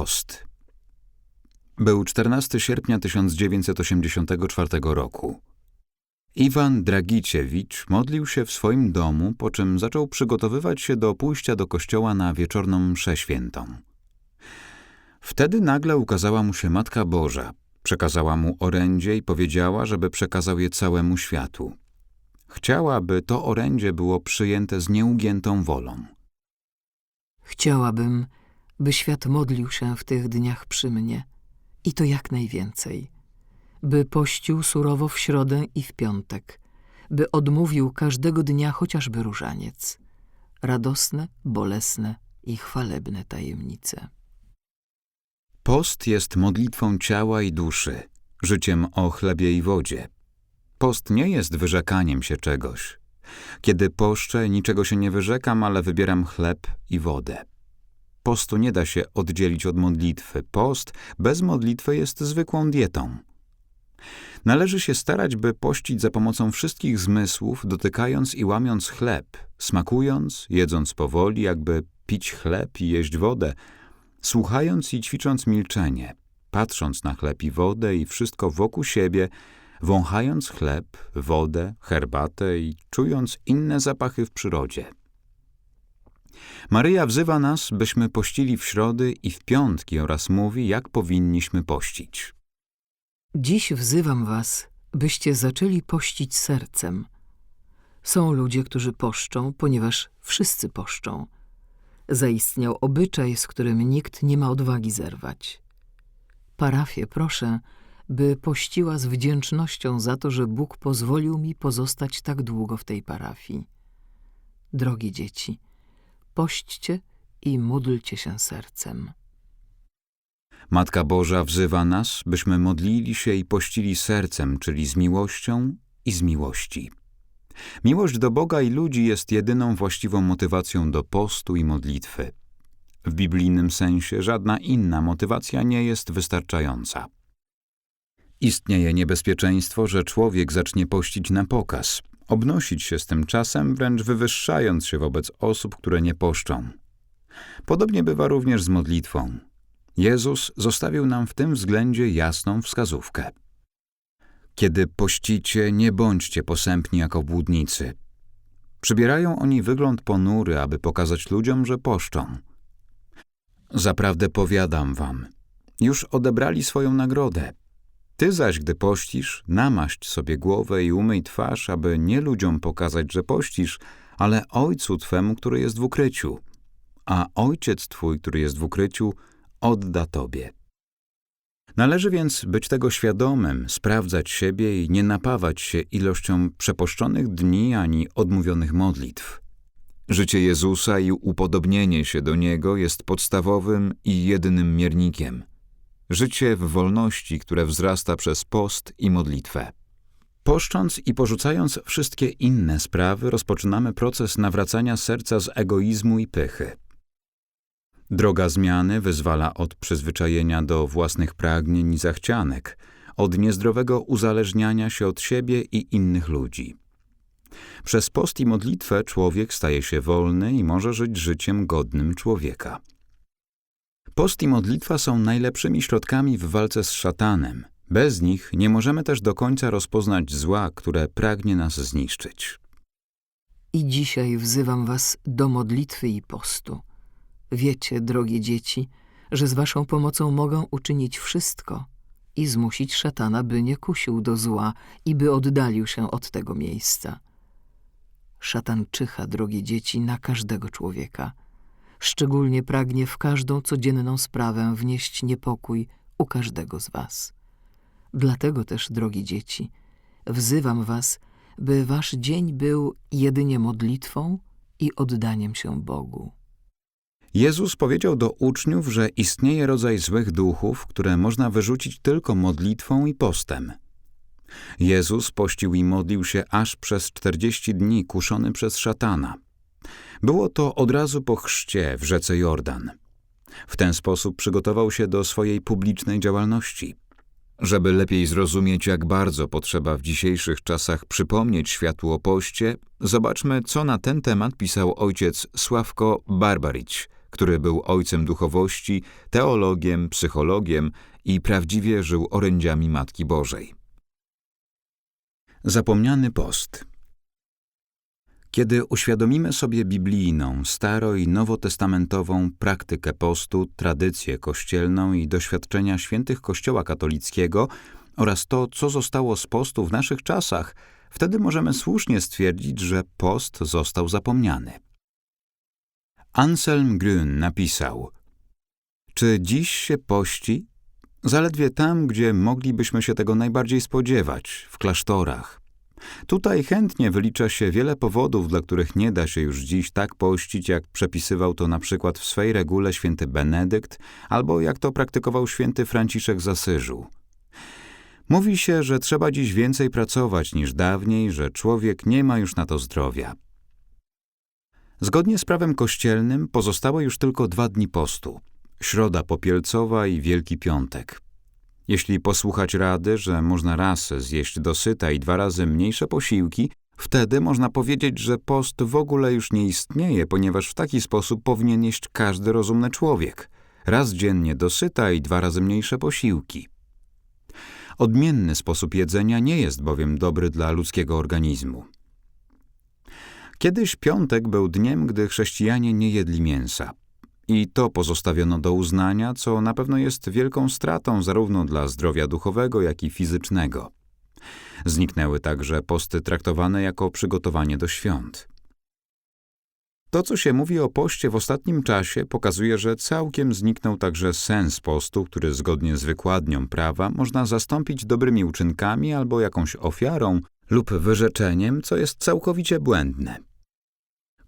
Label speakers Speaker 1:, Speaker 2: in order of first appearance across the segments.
Speaker 1: Post. Był 14 sierpnia 1984 roku. Iwan Dragiciewicz modlił się w swoim domu, po czym zaczął przygotowywać się do pójścia do kościoła na wieczorną mszę świętą. Wtedy nagle ukazała mu się Matka Boża, przekazała mu orędzie i powiedziała, żeby przekazał je całemu światu. Chciała, by to orędzie było przyjęte z nieugiętą wolą.
Speaker 2: Chciałabym, by świat modlił się w tych dniach przy mnie i to jak najwięcej. By pościł surowo w środę i w piątek, by odmówił każdego dnia chociażby różaniec. Radosne, bolesne i chwalebne tajemnice.
Speaker 1: Post jest modlitwą ciała i duszy, życiem o chlebie i wodzie. Post nie jest wyrzekaniem się czegoś. Kiedy poszczę, niczego się nie wyrzekam, ale wybieram chleb i wodę. Postu nie da się oddzielić od modlitwy. Post bez modlitwy jest zwykłą dietą. Należy się starać, by pościć za pomocą wszystkich zmysłów, dotykając i łamiąc chleb, smakując, jedząc powoli, jakby pić chleb i jeść wodę, słuchając i ćwicząc milczenie, patrząc na chleb i wodę i wszystko wokół siebie, wąchając chleb, wodę, herbatę i czując inne zapachy w przyrodzie. Maryja wzywa nas, byśmy pościli w środy i w piątki oraz mówi, jak powinniśmy pościć.
Speaker 2: Dziś wzywam was, byście zaczęli pościć sercem. Są ludzie, którzy poszczą, ponieważ wszyscy poszczą. Zaistniał obyczaj, z którym nikt nie ma odwagi zerwać. Parafię proszę, by pościła z wdzięcznością za to, że Bóg pozwolił mi pozostać tak długo w tej parafii. Drogie dzieci, pośćcie i módlcie się sercem.
Speaker 1: Matka Boża wzywa nas, byśmy modlili się i pościli sercem, czyli z miłością i z miłości. Miłość do Boga i ludzi jest jedyną właściwą motywacją do postu i modlitwy. W biblijnym sensie żadna inna motywacja nie jest wystarczająca. Istnieje niebezpieczeństwo, że człowiek zacznie pościć na pokaz, obnosić się z tym czasem, wręcz wywyższając się wobec osób, które nie poszczą. Podobnie bywa również z modlitwą. Jezus zostawił nam w tym względzie jasną wskazówkę. Kiedy pościcie, nie bądźcie posępni jako błudnicy. Przybierają oni wygląd ponury, aby pokazać ludziom, że poszczą. Zaprawdę powiadam wam, już odebrali swoją nagrodę. Ty zaś, gdy pościsz, namaść sobie głowę i umyj twarz, aby nie ludziom pokazać, że pościsz, ale Ojcu Twemu, który jest w ukryciu. A Ojciec Twój, który jest w ukryciu, odda Tobie. Należy więc być tego świadomym, sprawdzać siebie i nie napawać się ilością przeposzczonych dni ani odmówionych modlitw. Życie Jezusa i upodobnienie się do Niego jest podstawowym i jedynym miernikiem. Życie w wolności, które wzrasta przez post i modlitwę. Poszcząc i porzucając wszystkie inne sprawy, rozpoczynamy proces nawracania serca z egoizmu i pychy. Droga zmiany wyzwala od przyzwyczajenia do własnych pragnień i zachcianek, od niezdrowego uzależniania się od siebie i innych ludzi. Przez post i modlitwę człowiek staje się wolny i może żyć życiem godnym człowieka. Post i modlitwa są najlepszymi środkami w walce z szatanem. Bez nich nie możemy też do końca rozpoznać zła, które pragnie nas zniszczyć.
Speaker 2: I dzisiaj wzywam was do modlitwy i postu. Wiecie, drogie dzieci, że z waszą pomocą mogę uczynić wszystko i zmusić szatana, by nie kusił do zła i by oddalił się od tego miejsca. Szatan czyha, drogie dzieci, na każdego człowieka. Szczególnie pragnie w każdą codzienną sprawę wnieść niepokój u każdego z was. Dlatego też, drogie dzieci, wzywam was, by wasz dzień był jedynie modlitwą i oddaniem się Bogu.
Speaker 1: Jezus powiedział do uczniów, że istnieje rodzaj złych duchów, które można wyrzucić tylko modlitwą i postem. Jezus pościł i modlił się aż przez czterdzieści dni, kuszony przez szatana. Było to od razu po chrzcie w rzece Jordan. W ten sposób przygotował się do swojej publicznej działalności. Żeby lepiej zrozumieć, jak bardzo potrzeba w dzisiejszych czasach przypomnieć światu o poście, zobaczmy, co na ten temat pisał ojciec Sławko Barbaricz – który był ojcem duchowości, teologiem, psychologiem i prawdziwie żył orędziami Matki Bożej. Zapomniany post Kiedy uświadomimy sobie biblijną, staro- i nowotestamentową praktykę postu, tradycję kościelną i doświadczenia świętych Kościoła katolickiego oraz to, co zostało z postu w naszych czasach, wtedy możemy słusznie stwierdzić, że post został zapomniany. Anselm Grün napisał: Czy dziś się pości? Zaledwie tam, gdzie moglibyśmy się tego najbardziej spodziewać, w klasztorach. Tutaj chętnie wylicza się wiele powodów, dla których nie da się już dziś tak pościć, jak przepisywał to na przykład w swej regule święty Benedykt, albo jak to praktykował święty Franciszek z Asyżu. Mówi się, że trzeba dziś więcej pracować niż dawniej, że człowiek nie ma już na to zdrowia. Zgodnie z prawem kościelnym pozostały już tylko dwa dni postu środa popielcowa i Wielki Piątek. Jeśli posłuchać rady, że można raz zjeść dosyta i dwa razy mniejsze posiłki, wtedy można powiedzieć, że post w ogóle już nie istnieje, ponieważ w taki sposób powinien jeść każdy rozumny człowiek. Raz dziennie dosyta i dwa razy mniejsze posiłki. Odmienny sposób jedzenia nie jest bowiem dobry dla ludzkiego organizmu. Kiedyś piątek był dniem, gdy chrześcijanie nie jedli mięsa. I to pozostawiono do uznania, co na pewno jest wielką stratą zarówno dla zdrowia duchowego, jak i fizycznego. Zniknęły także posty traktowane jako przygotowanie do świąt. To, co się mówi o poście w ostatnim czasie, pokazuje, że całkiem zniknął także sens postu, który zgodnie z wykładnią prawa można zastąpić dobrymi uczynkami albo jakąś ofiarą lub wyrzeczeniem, co jest całkowicie błędne.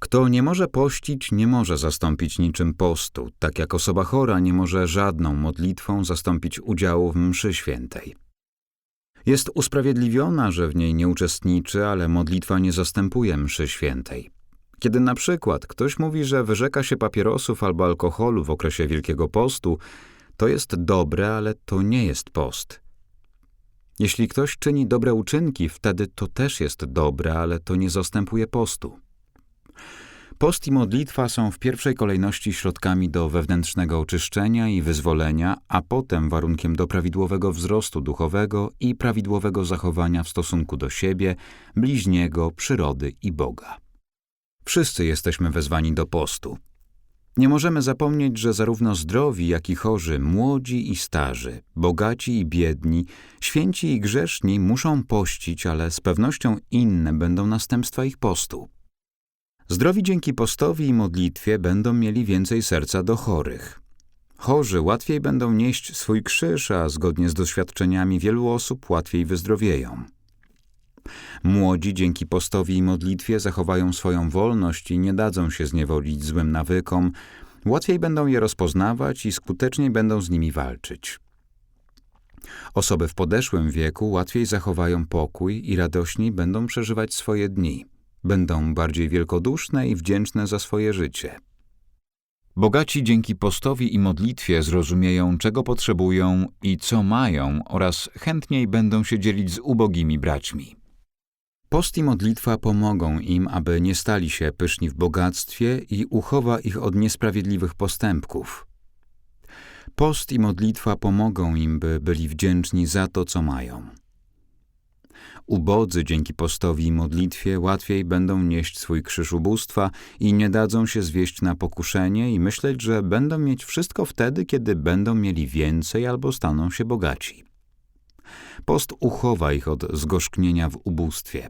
Speaker 1: Kto nie może pościć, nie może zastąpić niczym postu, tak jak osoba chora nie może żadną modlitwą zastąpić udziału w mszy świętej. Jest usprawiedliwiona, że w niej nie uczestniczy, ale modlitwa nie zastępuje mszy świętej. Kiedy na przykład ktoś mówi, że wyrzeka się papierosów albo alkoholu w okresie Wielkiego Postu, to jest dobre, ale to nie jest post. Jeśli ktoś czyni dobre uczynki, wtedy to też jest dobre, ale to nie zastępuje postu. Post i modlitwa są w pierwszej kolejności środkami do wewnętrznego oczyszczenia i wyzwolenia, a potem warunkiem do prawidłowego wzrostu duchowego i prawidłowego zachowania w stosunku do siebie, bliźniego, przyrody i Boga. Wszyscy jesteśmy wezwani do postu. Nie możemy zapomnieć, że zarówno zdrowi, jak i chorzy, młodzi i starzy, bogaci i biedni, święci i grzeszni muszą pościć, ale z pewnością inne będą następstwa ich postu. Zdrowi dzięki postowi i modlitwie będą mieli więcej serca do chorych. Chorzy łatwiej będą nieść swój krzyż, a zgodnie z doświadczeniami wielu osób łatwiej wyzdrowieją. Młodzi dzięki postowi i modlitwie zachowają swoją wolność i nie dadzą się zniewolić złym nawykom, łatwiej będą je rozpoznawać i skuteczniej będą z nimi walczyć. Osoby w podeszłym wieku łatwiej zachowają pokój i radośniej będą przeżywać swoje dni. Będą bardziej wielkoduszne i wdzięczne za swoje życie. Bogaci dzięki postowi i modlitwie zrozumieją, czego potrzebują i co mają, oraz chętniej będą się dzielić z ubogimi braćmi. Post i modlitwa pomogą im, aby nie stali się pyszni w bogactwie i uchowa ich od niesprawiedliwych postępków. Post i modlitwa pomogą im, by byli wdzięczni za to, co mają. Ubodzy dzięki postowi i modlitwie łatwiej będą nieść swój krzyż ubóstwa i nie dadzą się zwieść na pokuszenie i myśleć, że będą mieć wszystko wtedy, kiedy będą mieli więcej albo staną się bogaci. Post uchowa ich od zgorzknienia w ubóstwie.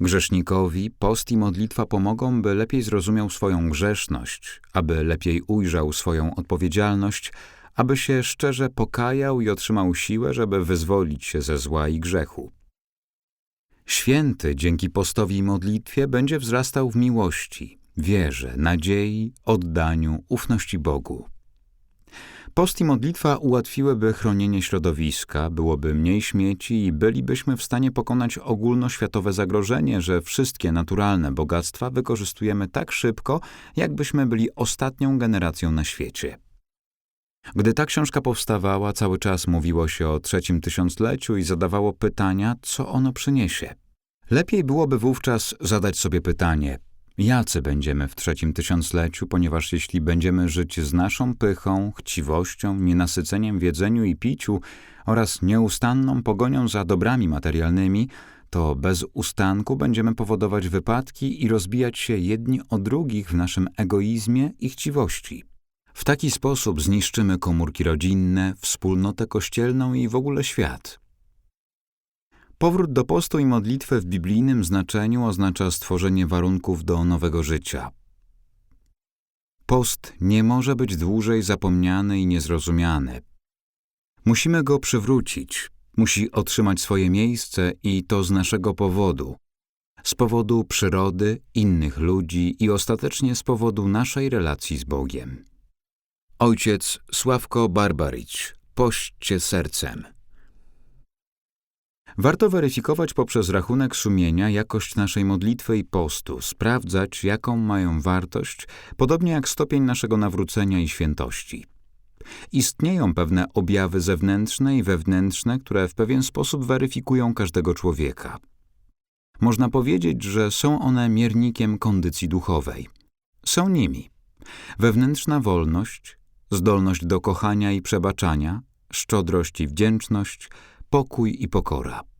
Speaker 1: Grzesznikowi post i modlitwa pomogą, by lepiej zrozumiał swoją grzeszność, aby lepiej ujrzał swoją odpowiedzialność, aby się szczerze pokajał i otrzymał siłę, żeby wyzwolić się ze zła i grzechu. Święty dzięki postowi i modlitwie będzie wzrastał w miłości, wierze, nadziei, oddaniu, ufności Bogu. Post i modlitwa ułatwiłyby chronienie środowiska, byłoby mniej śmieci i bylibyśmy w stanie pokonać ogólnoświatowe zagrożenie, że wszystkie naturalne bogactwa wykorzystujemy tak szybko, jakbyśmy byli ostatnią generacją na świecie. Gdy ta książka powstawała, cały czas mówiło się o trzecim tysiącleciu i zadawało pytania, co ono przyniesie. Lepiej byłoby wówczas zadać sobie pytanie, jacy będziemy w trzecim tysiącleciu, ponieważ jeśli będziemy żyć z naszą pychą, chciwością, nienasyceniem w jedzeniu i piciu oraz nieustanną pogonią za dobrami materialnymi, to bez ustanku będziemy powodować wypadki i rozbijać się jedni o drugich w naszym egoizmie i chciwości. W taki sposób zniszczymy komórki rodzinne, wspólnotę kościelną i w ogóle świat. Powrót do postu i modlitwy w biblijnym znaczeniu oznacza stworzenie warunków do nowego życia. Post nie może być dłużej zapomniany i niezrozumiany. Musimy go przywrócić, musi otrzymać swoje miejsce i to z naszego powodu. Z powodu przyrody, innych ludzi i ostatecznie z powodu naszej relacji z Bogiem. Ojciec Sławko Barbaricz, pośćcie sercem. Warto weryfikować poprzez rachunek sumienia jakość naszej modlitwy i postu, sprawdzać, jaką mają wartość, podobnie jak stopień naszego nawrócenia i świętości. Istnieją pewne objawy zewnętrzne i wewnętrzne, które w pewien sposób weryfikują każdego człowieka. Można powiedzieć, że są one miernikiem kondycji duchowej. Są nimi wewnętrzna wolność, zdolność do kochania i przebaczania, szczodrość i wdzięczność, pokój i pokora.